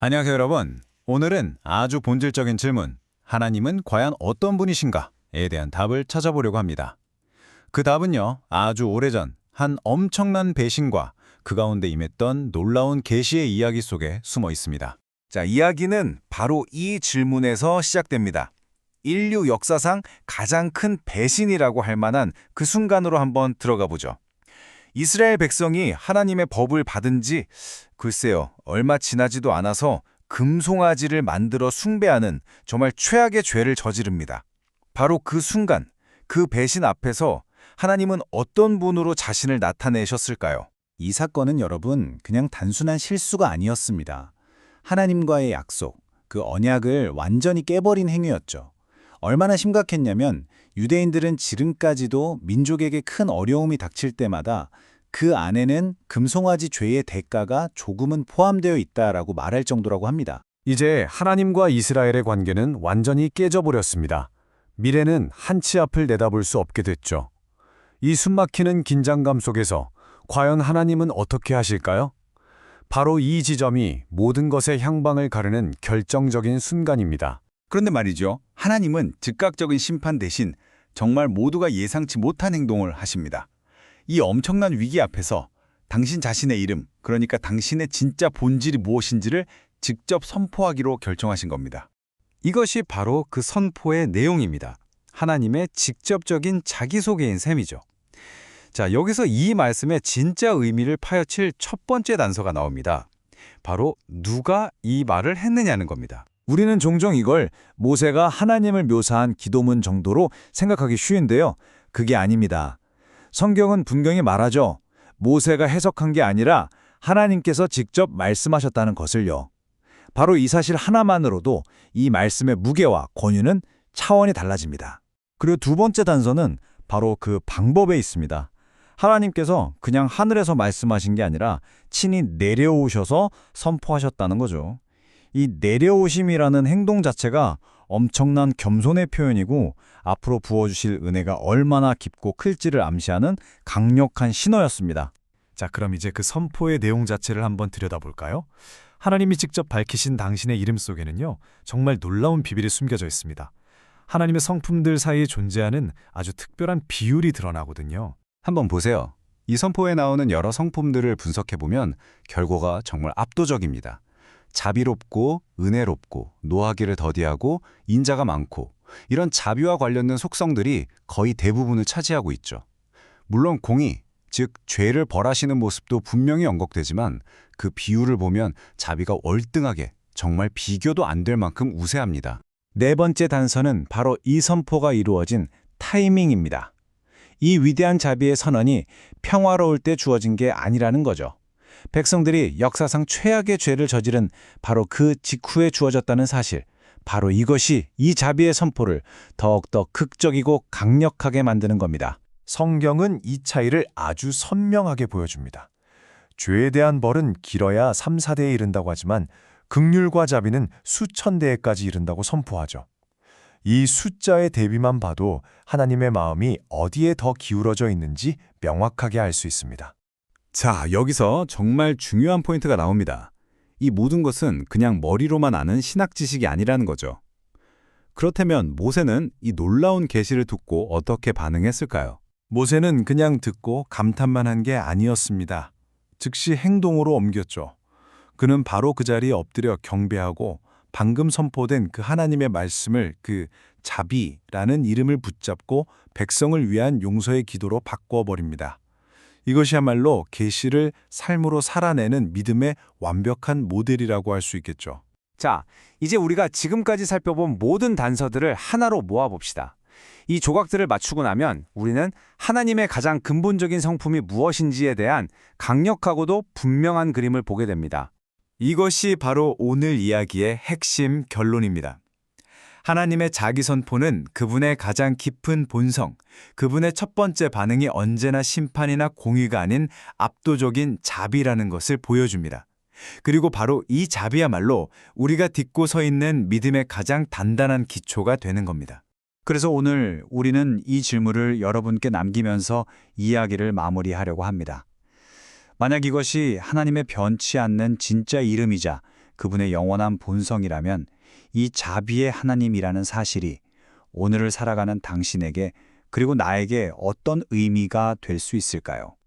안녕하세요, 여러분. 오늘은 아주 본질적인 질문, 하나님은 과연 어떤 분이신가에 대한 답을 찾아보려고 합니다. 그 답은요, 아주 오래전 한 엄청난 배신과 그 가운데 임했던 놀라운 계시의 이야기 속에 숨어 있습니다. 자, 이야기는 바로 이 질문에서 시작됩니다. 인류 역사상 가장 큰 배신이라고 할 만한 그 순간으로 한번 들어가 보죠. 이스라엘 백성이 하나님의 법을 받은 지 글쎄요, 얼마 지나지도 않아서 금송아지를 만들어 숭배하는 정말 최악의 죄를 저지릅니다. 바로 그 순간, 그 배신 앞에서 하나님은 어떤 분으로 자신을 나타내셨을까요? 이 사건은 여러분 그냥 단순한 실수가 아니었습니다. 하나님과의 약속, 그 언약을 완전히 깨버린 행위였죠. 얼마나 심각했냐면 유대인들은 지금까지도 민족에게 큰 어려움이 닥칠 때마다 그 안에는 금송아지 죄의 대가가 조금은 포함되어 있다라고 말할 정도라고 합니다. 이제 하나님과 이스라엘의 관계는 완전히 깨져버렸습니다. 미래는 한치 앞을 내다볼 수 없게 됐죠. 이 숨막히는 긴장감 속에서 과연 하나님은 어떻게 하실까요? 바로 이 지점이 모든 것의 향방을 가르는 결정적인 순간입니다. 그런데 말이죠. 하나님은 즉각적인 심판 대신 정말 모두가 예상치 못한 행동을 하십니다. 이 엄청난 위기 앞에서 당신 자신의 이름, 그러니까 당신의 진짜 본질이 무엇인지를 직접 선포하기로 결정하신 겁니다. 이것이 바로 그 선포의 내용입니다. 하나님의 직접적인 자기소개인 셈이죠. 자, 여기서 이 말씀의 진짜 의미를 파헤칠 첫 번째 단서가 나옵니다. 바로 누가 이 말을 했느냐는 겁니다. 우리는 종종 이걸 모세가 하나님을 묘사한 기도문 정도로 생각하기 쉬운데요. 그게 아닙니다. 성경은 분명히 말하죠. 모세가 해석한 게 아니라 하나님께서 직접 말씀하셨다는 것을요. 바로 이 사실 하나만으로도 이 말씀의 무게와 권유는 차원이 달라집니다. 그리고 두 번째 단서는 바로 그 방법에 있습니다. 하나님께서 그냥 하늘에서 말씀하신 게 아니라 친히 내려오셔서 선포하셨다는 거죠. 이 내려오심이라는 행동 자체가 엄청난 겸손의 표현이고 앞으로 부어주실 은혜가 얼마나 깊고 클지를 암시하는 강력한 신호였습니다. 자, 그럼 이제 그 선포의 내용 자체를 한번 들여다볼까요? 하나님이 직접 밝히신 당신의 이름 속에는요, 정말 놀라운 비밀이 숨겨져 있습니다. 하나님의 성품들 사이에 존재하는 아주 특별한 비율이 드러나거든요. 한번 보세요. 이 선포에 나오는 여러 성품들을 분석해보면 결과가 정말 압도적입니다. 자비롭고 은혜롭고 노하기를 더디하고 인자가 많고 이런 자비와 관련된 속성들이 거의 대부분을 차지하고 있죠. 물론 공의, 즉 죄를 벌하시는 모습도 분명히 언급되지만 그 비율을 보면 자비가 월등하게 정말 비교도 안 될 만큼 우세합니다. 네 번째 단서는 바로 이 선포가 이루어진 타이밍입니다. 이 위대한 자비의 선언이 평화로울 때 주어진 게 아니라는 거죠. 백성들이 역사상 최악의 죄를 저지른 바로 그 직후에 주어졌다는 사실, 바로 이것이 이 자비의 선포를 더욱더 극적이고 강력하게 만드는 겁니다. 성경은 이 차이를 아주 선명하게 보여줍니다. 죄에 대한 벌은 길어야 3, 4대에 이른다고 하지만 극률과 자비는 수천 대에까지 이른다고 선포하죠. 이 숫자의 대비만 봐도 하나님의 마음이 어디에 더 기울어져 있는지 명확하게 알 수 있습니다. 자, 여기서 정말 중요한 포인트가 나옵니다. 이 모든 것은 그냥 머리로만 아는 신학 지식이 아니라는 거죠. 그렇다면 모세는 이 놀라운 계시를 듣고 어떻게 반응했을까요? 모세는 그냥 듣고 감탄만 한 게 아니었습니다. 즉시 행동으로 옮겼죠. 그는 바로 그 자리에 엎드려 경배하고 방금 선포된 그 하나님의 말씀을 그 자비라는 이름을 붙잡고 백성을 위한 용서의 기도로 바꿔버립니다. 이것이야말로 계시를 삶으로 살아내는 믿음의 완벽한 모델이라고 할 수 있겠죠. 자, 이제 우리가 지금까지 살펴본 모든 단서들을 하나로 모아봅시다. 이 조각들을 맞추고 나면 우리는 하나님의 가장 근본적인 성품이 무엇인지에 대한 강력하고도 분명한 그림을 보게 됩니다. 이것이 바로 오늘 이야기의 핵심 결론입니다. 하나님의 자기 선포는 그분의 가장 깊은 본성, 그분의 첫 번째 반응이 언제나 심판이나 공의가 아닌 압도적인 자비라는 것을 보여줍니다. 그리고 바로 이 자비야말로 우리가 딛고 서 있는 믿음의 가장 단단한 기초가 되는 겁니다. 그래서 오늘 우리는 이 질문을 여러분께 남기면서 이야기를 마무리하려고 합니다. 만약 이것이 하나님의 변치 않는 진짜 이름이자 그분의 영원한 본성이라면 이 자비의 하나님이라는 사실이 오늘을 살아가는 당신에게 그리고 나에게 어떤 의미가 될 수 있을까요?